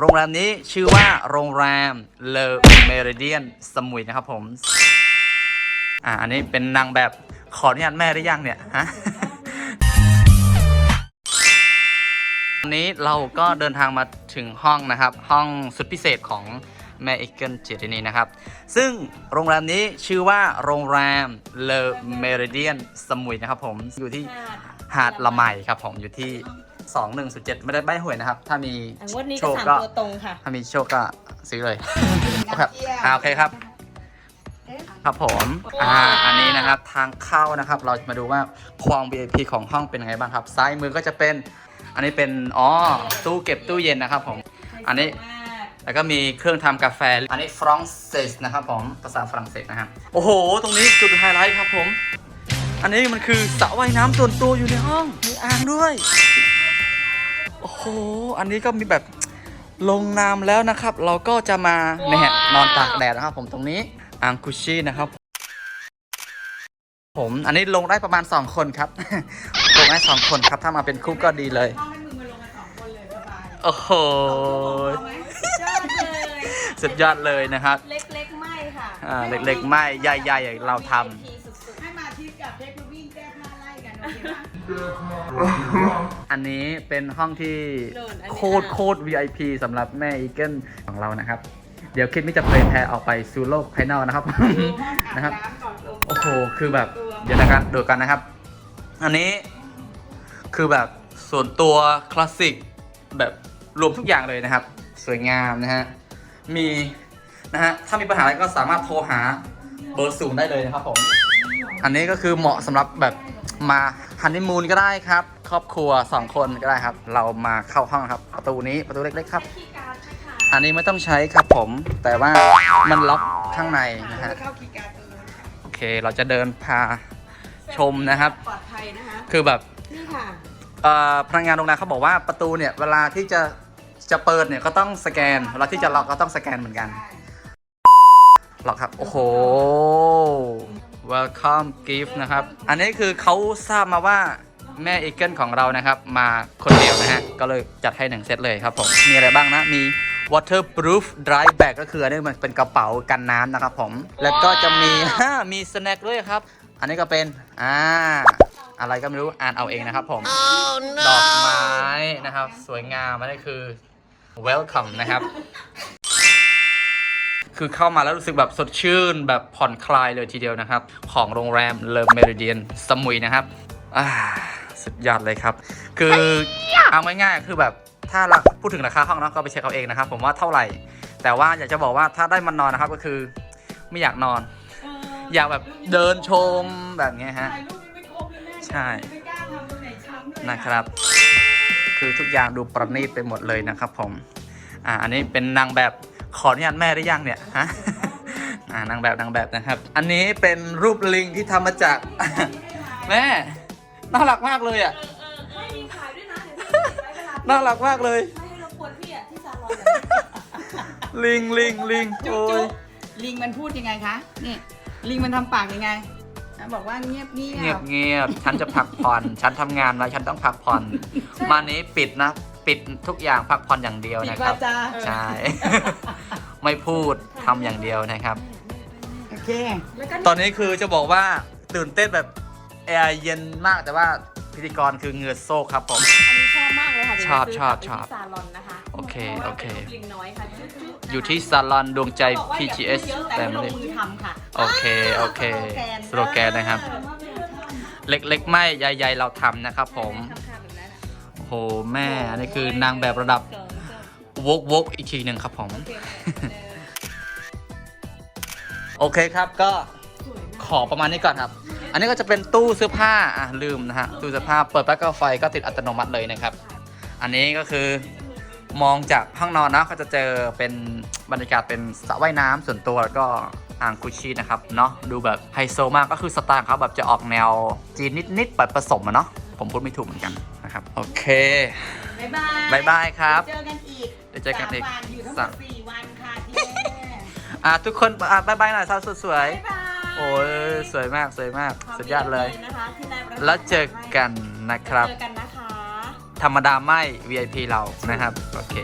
โรงแรมนี้ชื่อว่าโรงแรมเลอเมริเดียนสมุยนะครับผม อ่าอันนี้เป็นนางแบบขออนุญาตแม่ได้ยังเนี่ยฮะวันนี้เราก็เดินทางมาถึงห้องนะครับ ห้องสุดพิเศษของแม่เอเกิลเจตนีนะครับ ซึ่งโรงแรมนี้ชื่อว่าโรงแรมเลอเมริเดียนสมุยนะครับผมอยู่ที่หาดละไมครับผมอยู่ที่ 2107ไม่ได้ใบหวยนะครับ ถ้ามีอะงวดนี้โชก็คสามก็ ตัวตรงค่ะ ถ้ามีโชคก็ซื้อเลยครับอ่าโอเคครับ ครับผมอ่าอันนี้นะครับทางเข้านะครับ เราจะมาดูว่าความ VIP ของห้องเป็นยังไงบ้างครับ ซ้ายมือก็จะเป็น อันนี้เป็นอ๋อตู้เก็บตู้เย็นนะครับผม อันนี้ แล้วก็มีเครื่องทำกาแฟ อันนี้ฟรองเซสนะครับผม ภาษาฝรั่งเศสนะครับ โอ้โห ตรงนี้จุดไฮไลท์ครับผม อันนี้มันคือสระว่ายน้ำส่วนตัวอยู่ในห้อง มีอ่างด้วยโอ้โห อันนี้ก็มีแบบลงน้ำแล้วนะครับ เราก็จะมาเนี่ยนอนตากแดดนะครับ ผมตรงนี้อ่างกุชชี่นะครับ ผมอันนี้ลงได้ประมาณ 2 คนครับ ลงได้สองคนครับ ถ้ามาเป็นคู่ก็ดีเลยห้องให้มึงมาลงกันสองคนเลยสบายโอ้โหพอไหมยอดเลยสุดยอดเลยนะครับ เล็กๆไม่ค่ะอ่าเล็กๆไม่ใหญ่ๆอย่างเราทำ VIP สุดให้มาทิพย์กับเทคโนวิ่งแก้ผ้าไล่กันโอเคปะ อันนี้เป็นห้องที่โน่นอันนี้โคตรโคตร VIP สำหรับแม่อีเกิลของเรานะครับ เดี๋ยวคิดมิจะเผยแพร่ออกไปสู่โลกภายนอกนะครับดูห้องอาบนะครับน้ำก่อนลงโอ้โห คือแบบ เดี๋ยวนะครับดูกันนะครับ อันนี้คือแบบส่วนตัวคลาสสิกแบบรวมทุกอย่างเลยนะครับ สวยงามนะฮะ มีนะฮะ ถ้ามีปัญหาอะไรก็สามารถโทรหาเบอร์สูงได้เลยนะครับผม อันนี้ก็คือเหมาะสำหรับแบบมา ฮันนีมูนก็ได้ครับ ครอบครัว 2 คนก็ได้ครับ เรามาเข้าห้องครับ ประตูนี้ประตูเล็กๆครับๆคีย์การ์ดไหมคะอันนี้ไม่ต้องใช้ครับผม แต่ว่ามันล็อกข้างในนะฮะไปเข้าคีย์การ์ดตรงนู้นค่ะโอเค เราจะเดินพาชมนะครับ ปลอดภัยนะคะคือแบบ นี่ค่ะ เอ่อพนักงานโรงแรมเขาบอกว่าประตูเนี่ยเวลาที่จะจะเปิดเนี่ยก็ต้องสแกนเวลาที่จะล็อกก็ต้องสแกนเหมือนกัน ล็อกครับ โอ้โห welcome gift นะครับ อันนี้คือเขาทราบมาว่าแม่อีเกิลของเรานะครับ มาคนเดียวนะฮะ ก็เลยจัดให้หนึ่งเซตเลยครับผม มีอะไรบ้างนะ มี waterproof dry bag ก็คืออันนี้มันเป็นกระเป๋ากันน้ำนะครับผม แล้วก็จะมีมีสแน็คด้วยครับ อันนี้ก็เป็น อ่า อะไรก็ไม่รู้ อ่านเอาเองนะครับผมดอกไม้นะครับ สวยงามอันนี้คือ welcome นะครับ คือเข้ามาแล้วรู้สึกแบบสดชื่นแบบผ่อนคลายเลยทีเดียวนะครับ ของโรงแรมเลอเมริเดียนสมุยนะครับอ่าสุดยอดเลยครับ คือเอาง่ายๆคือแบบถ้าเราพูดถึงราคาห้องเนาะก็ไปเช็คเอาเองนะครับ ผมว่าเท่าไหร่ แต่ว่าอยากจะบอกว่าถ้าได้มานอนนะครับก็คือไม่อยากนอน อยากแบบเดินชมแบบเนี้ยฮะถ่ายรูปยังไม่ครบเลยแม่ใช่ไม่กล้าทำตรงไหนช้ำเลยอนะครับ คือทุกอย่างดูประณีตไปหมดเลยนะครับผมอ่าอันนี้เป็นนางแบบ ขออนุญาตแม่ได้ยังเนี่ยฮะอ่านางแบบนางแบบนะครับ อันนี้เป็นรูปลิงที่ทำมาจากแม่น่ารักมากเลยอะไม่มีขายด้วยนะเดี๋ยวพี่ไว้เวลาน่ารักมากเลยไม่ให้รบกวนพี่อะที่ซาลอนเลยลิงลิงลิงจุ๊โอ้บจุ๊ยบลิงมันพูดยังไงคะนี่ลิงมันทำปากยังไงอะบอกว่าเงียบเงีเงียยบบเงียบฉันจะพักผ่อน ฉันทำงานแล้วฉันต้องพักผ่อนมานี้ปิดนะ ปิดทุกอย่างพักผ่อนอย่างเดียวปิดนะควารับจา ใช่ ไม่พูดทำอย่างเดียวนะครับ โอเค แล้วก็ตอนนี้คือจะบอกว่าตื่นเต้นแบบแอร์เย็นมากแต่ว่าพิธีกรคือเหงือโซกครับผม อันนี้ชอบมากเลยค่ะเดี๋ยวชอบจะซื้ชอบกลัไปชอบที่ซาลอนนะคะโอเคพราะว่าโอเค ป็นลิงน้อยค่ะจุ๊จุ๊นะคะอยู่ที่ซาลอนดวงใจ บอกว่าอย่าพูด PGS เยอะแต่ให้ลง Family มือทำค่ะโอเค โอเค สโลแกนนะครับ เล็กๆ ไม่ใหญ่ๆเราทำนะครับผม ทำ โอ้โหแม่อันนี้คือนางแบบระดับเกินเกินวกวกอีกทีหนึ่งครับผมโอเคแม่เออโอเคครับก็ขอประมาณนี้ก่อนครับ อันนี้ก็จะเป็นตู้เสื้อผ้าอะลืมนะฮะตู้เสื้อผ้าเปิดแป๊บก็ไฟก็ติดอัตโนมัติเลยนะครับ อันนี้ก็คือมองจากห้องนอนนะก็จะเจอเป็นบรรยากาศเป็นสระว่ายน้ำส่วนตัวแล้วก็อ่างกุชชี่นะครับเนาะดูแบบไฮโซมากก็คือสไตล์เขาแบบจะออกแนวจีนนิดๆแบบผสมอะเนาะผมพูดไม่ถูกเหมือนกัน นะครับ โอเค บ๊ายบายบายบายครับ เจอกันอีกเดี๋ยวเจอกันอีกสามวันอยู่ทั้งหมสาม ดสี่วันค่ะเจ๊อะทุกคนอะบายบายหน่อยสาวสวยบ๊ายบายๆโอ้ยสวยมากสวยมากสุดยอดเลย นะคะที่นายประสานแล้วเจอกันนะครับ เจอกันนะคะ ธรรมดาไม่ VIP เรานะครับ โอเค